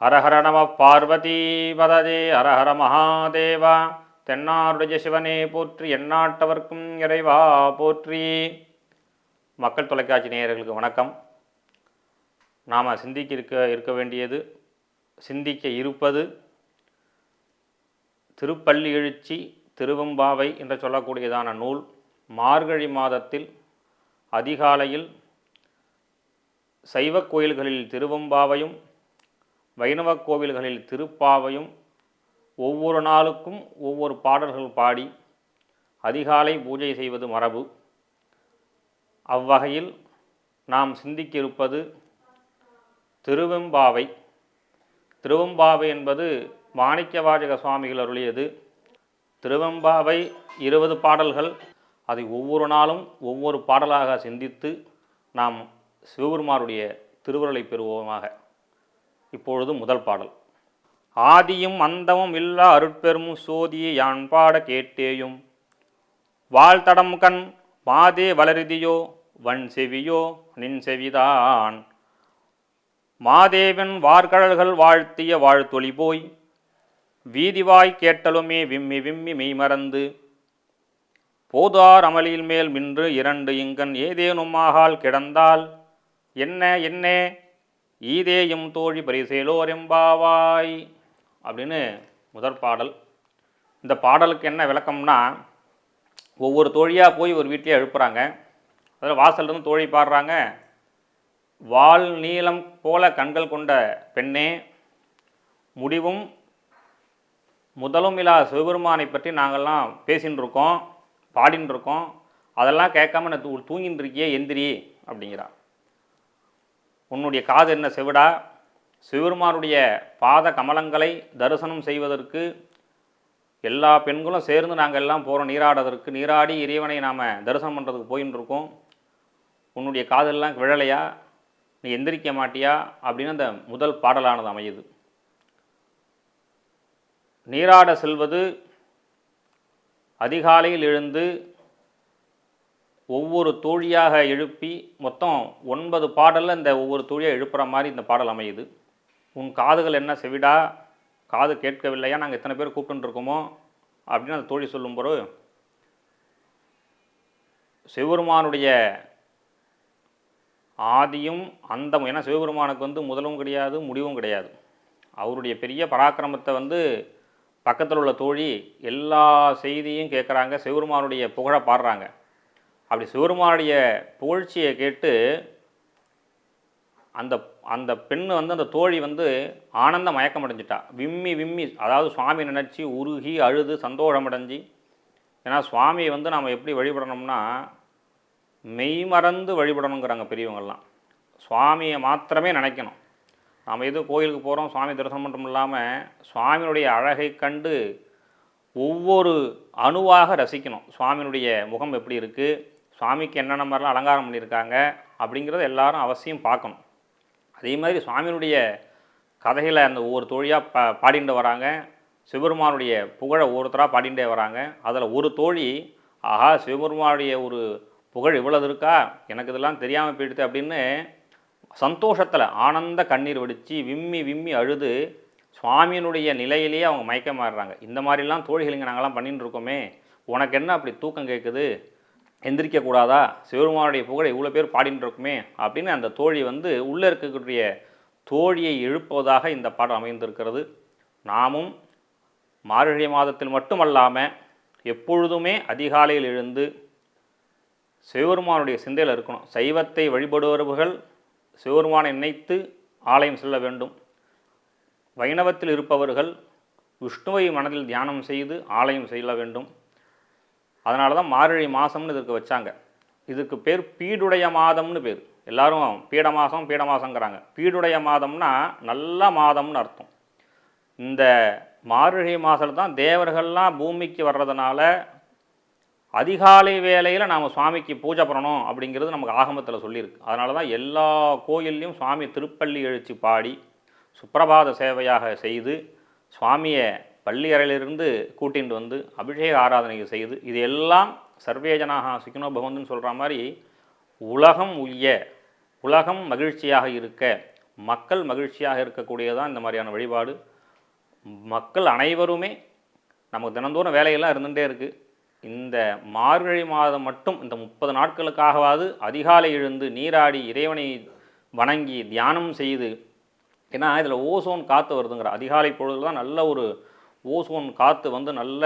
ஹரஹர நம பார்வதி பததே ஹரஹர மகாதேவா தென்னாருடைய சிவனே போற்றி எந்நாட்டவர்க்கும் இறைவா போற்றி. மக்கள் தொலைக்காட்சி நேயர்களுக்கு வணக்கம். நாம் சிந்திக்க இருக்க இருக்க வேண்டியது சிந்திக்க இருப்பது திருப்பள்ளி எழுச்சி திருவெம்பாவை என்று சொல்லக்கூடியதான நூல் மார்கழி மாதத்தில் அதிகாலையில் சைவக் கோயில்களில் திருவெம்பாவையும் வைணவ கோவில்களில் திருப்பாவையும் ஒவ்வொரு நாளுக்கும் ஒவ்வொரு பாடல்கள் பாடி அதிகாலை பூஜை செய்வது மரபு. அவ்வகையில் நாம் சிந்திக்க இருப்பது திருவெம்பாவை. திருவெம்பாவை என்பது மாணிக்கவாஜக சுவாமிகள் அருளியது. திருவெம்பாவை இருபது பாடல்கள் அதை ஒவ்வொரு நாளும் ஒவ்வொரு பாடலாக சிந்தித்து நாம் சிவபெருமாருடைய திருவுருளை பெறுவோமாக. இப்பொழுது முதல் பாடல். ஆதியும் அந்தமும் இல்லா அருட்பெரும் சோதியை யான் பாட கேட்டேயும். வாழ்தடம் கண் மாதே வளருதியோ வன் செவியோ நின் செவிதான். மாதேவன் வார்கழல்கள் வாழ்த்திய வாழ்த்தொளி போய் வீதிவாய் கேட்டலுமே விம்மி விம்மி மெய்மறந்து போதார் அமளியில் மேல் மின்று இரண்டு இங்கன் ஏதேனுமாகால் கிடந்தால் என்ன என்னே? ஈதேயும் தோழி பரிசேலோர் எம்பாவாய். அப்படின்னு முதற் பாடல். இந்த பாடலுக்கு என்ன விளக்கம்னா ஒவ்வொரு தோழியாக போய் ஒரு வீட்டிலே எழுப்புறாங்க. அதில் வாசல்லேருந்து தோழி பாடுறாங்க வால் நீளம் போல கண்கள் கொண்ட பெண்ணே முடிவும் முதலும் இலா சிவபெருமானை பற்றி நாங்கள்லாம் பேசின்னு இருக்கோம் பாடின்னு இருக்கோம் அதெல்லாம் கேட்காம நான் தூ தூங்கின்னு இருக்கியே எந்திரி அப்படிங்கிறா உன்னுடைய காது என்ன செவிடா? சிவருமாருடைய பாத கமலங்களை தரிசனம் செய்வதற்கு எல்லா பெண்களும் சேர்ந்து நாங்கள் எல்லாம் போகிறோம் நீராடுறதற்கு நீராடி இறைவனை நாம் தரிசனம் பண்ணுறதுக்கு போயின்னு இருக்கோம் உன்னுடைய காதெல்லாம் விழலையா? நீ எந்திரிக்க மாட்டியா? அப்படின்னு அந்த முதல் பாடலானது அமையுது. நீராட செல்வது அதிகாலையில் எழுந்து ஒவ்வொரு தோழியாக எழுப்பி மொத்தம் ஒன்பது பாடலில் இந்த ஒவ்வொரு தோழியாக எழுப்புற மாதிரி இந்த பாடல் அமையுது. உன் காதுகள் என்ன செவிடா? காது கேட்கவில்லையா? நாங்கள் எத்தனை பேர் கூப்பிட்டுருக்கோமோ அப்படின்னு அந்த தோழி சொல்லும்போது சிவபெருமானுடைய ஆதியும் அந்தமும் ஏன்னா சிவபெருமானுக்கு வந்து முதலும் கிடையாது முடிவும் கிடையாது. அவருடைய பெரிய பராக்கிரமத்தை வந்து பக்கத்தில் உள்ள தோழி எல்லா செய்தியும் கேட்குறாங்க சிவருமானுடைய புகழை பாடுறாங்க. அப்படி சிவருமானுடைய புகழ்ச்சியை கேட்டு அந்த அந்த பெண் வந்து அந்த தோழி வந்து ஆனந்த மயக்கம் அடைஞ்சிட்டா. விம்மி விம்மி அதாவது சுவாமி நினச்சி உருகி அழுது சந்தோஷமடைஞ்சி. ஏன்னா சுவாமியை வந்து நாம் எப்படி வழிபடணும்னா மெய்மறந்து வழிபடணுங்கிறாங்க பெரியவங்கள்லாம் சுவாமியை மாத்திரமே நினைக்கணும். நம்ம எது கோயிலுக்கு போகிறோம் சுவாமி தரிசனம் மட்டும் இல்லாமல் சுவாமியுடைய அழகை கண்டு ஒவ்வொரு அணுவாக ரசிக்கணும். சுவாமியினுடைய முகம் எப்படி இருக்குது சுவாமிக்கு என்னென்ன மாதிரிலாம் அலங்காரம் பண்ணியிருக்காங்க அப்படிங்கிறத எல்லாரும் அவசியம் பார்க்கணும். அதே மாதிரி சுவாமியினுடைய கதைகளை அந்த ஒவ்வொரு தோழியாக பா பாடிட்டு வராங்க. சிவபெருமானுடைய புகழை ஒவ்வொருத்தராக பாடிட்டே வராங்க. அதில் ஒரு தோழி ஆஹா சிவபெருமானுடைய ஒரு புகழ் இவ்வளவு இருக்கா? எனக்கு இதெல்லாம் தெரியாமல் போயிடுது அப்படின்னு சந்தோஷத்தில் ஆனந்த கண்ணீர் வடித்து விம்மி விம்மி அழுது சுவாமியினுடைய நிலையிலேயே அவங்க மயக்க மாறுறாங்க. இந்த மாதிரிலாம் தோழிகளுங்க நாங்கள்லாம் பண்ணிட்டு இருக்கோமே. உனக்கு என்ன அப்படி தூக்கம் கேட்குது எந்திரிக்க கூடாதா? சிவருமானுடைய புகழை இவ்வளோ பேர் பாடிட்டு இருக்குமே அப்படின்னு அந்த தோழி வந்து உள்ளே இருக்கக்கூடிய தோழியை எழுப்புவதாக இந்த பாடம் அமைந்திருக்கிறது. நாமும் மார்கழி மாதத்தில் மட்டுமல்லாமல் எப்பொழுதுமே அதிகாலையில் எழுந்து சிவபெருமானுடைய சிந்தையில் இருக்கணும். சைவத்தை வழிபடுபவர்கள் சிவபெருமானை நினைத்து ஆலயம் செல்ல வேண்டும். வைணவத்தில் இருப்பவர்கள் விஷ்ணுவை மனதில் தியானம் செய்து ஆலயம் செல்ல வேண்டும். அதனால தான் மார்கழி மாதம்னு இதற்கு வச்சாங்க. இதுக்கு பேர் பீடுடைய மாதம்னு பேர். எல்லாரும் பீட மாதம் பீட மாதங்கிறாங்க பீடுடைய மாதம்னா நல்ல மாதம்னு அர்த்தம். இந்த மார்கழி மாதத்தில் தான் தேவர்கள்லாம் பூமிக்கு வர்றதுனால அதிகாலை வேலையில் நாம் சுவாமிக்கு பூஜை பண்ணணும் அப்படிங்கிறது நமக்கு ஆகமத்தில் சொல்லியிருக்கு. அதனால தான் எல்லா கோயில்லையும் சுவாமி திருப்பள்ளி எழுச்சி பாடி சுப்பிரபாத சேவையாக செய்து சுவாமியை பள்ளி அறையிலிருந்து கூட்டிகிட்டு வந்து அபிஷேக ஆராதனை செய்து இது எல்லாம் சர்வேஜனாக சிக்கனோ பகவந்துன்னு சொல்கிற மாதிரி உலகம் உய்ய உலகம் மகிழ்ச்சியாக இருக்க மக்கள் மகிழ்ச்சியாக இருக்கக்கூடியதான் இந்த மாதிரியான வழிபாடு. மக்கள் அனைவருமே நமக்கு தினந்தோறும் வேலையெல்லாம் இருந்துகிட்டே இருக்குது இந்த மார்கழி மாதம் மட்டும் இந்த முப்பது நாட்களுக்காகவாவது அதிகாலை எழுந்து நீராடி இறைவனை வணங்கி தியானம் செய்து ஏன்னா இதில் ஓசோன் காற்று வருதுங்கிற அதிகாலை பொழுதுல தான் நல்ல ஒரு ஓசோன் காற்று வந்து நல்ல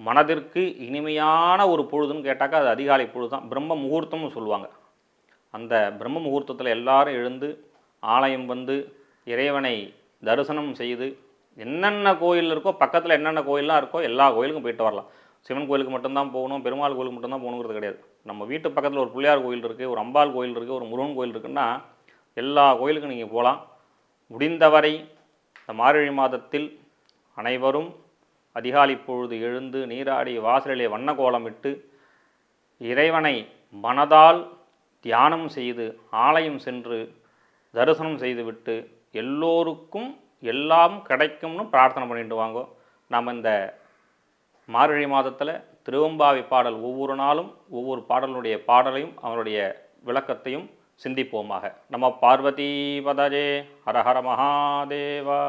மனதிற்கு இனிமையான ஒரு பொழுதுன்னு கேட்டாக்கா அது அதிகாலை பொழுது தான். பிரம்ம முகூர்த்தம்னு சொல்லுவாங்க. அந்த பிரம்ம முகூர்த்தத்தில் எல்லாரும் எழுந்து ஆலயம் வந்து இறைவனை தரிசனம் செய்து என்னென்ன கோயில் இருக்கோ பக்கத்தில் என்னென்ன கோயிலெலாம் இருக்கோ எல்லா கோயிலுக்கும் போயிட்டு வரலாம். சிவன் கோயிலுக்கு மட்டும்தான் போகணும் பெருமாள் கோயிலுக்கு மட்டும்தான் போகணுங்கிறது கிடையாது. நம்ம வீட்டு பக்கத்தில் ஒரு பிள்ளையார் கோயில் இருக்குது ஒரு அம்பாள் கோயில் இருக்குது ஒரு முருகன் கோயில் இருக்குன்னா எல்லா கோயிலுக்கும் நீங்கள் போகலாம் முடிந்தவரை இந்த மார்கழி மாதத்தில் அனைவரும் அதிகாலை பொழுது எழுந்து நீராடி வாசலிலே வண்ண கோலமிட்டு இறைவனை மனதால் தியானம் செய்து ஆலயம் சென்று தரிசனம் செய்துவிட்டு எல்லோருக்கும் எல்லாம் கிடைக்கும்னு பிரார்த்தனை பண்ணிட்டு வாங்கோ. நாம் இந்த மார்கழி மாதத்தில் திருவம்பாவை பாடல் ஒவ்வொரு நாளும் ஒவ்வொரு பாடலுடைய பாடலையும் அவருடைய விளக்கத்தையும் சிந்திப்போமாக. நம்ம பார்வதி பதஜே ஹரஹர மகாதேவா.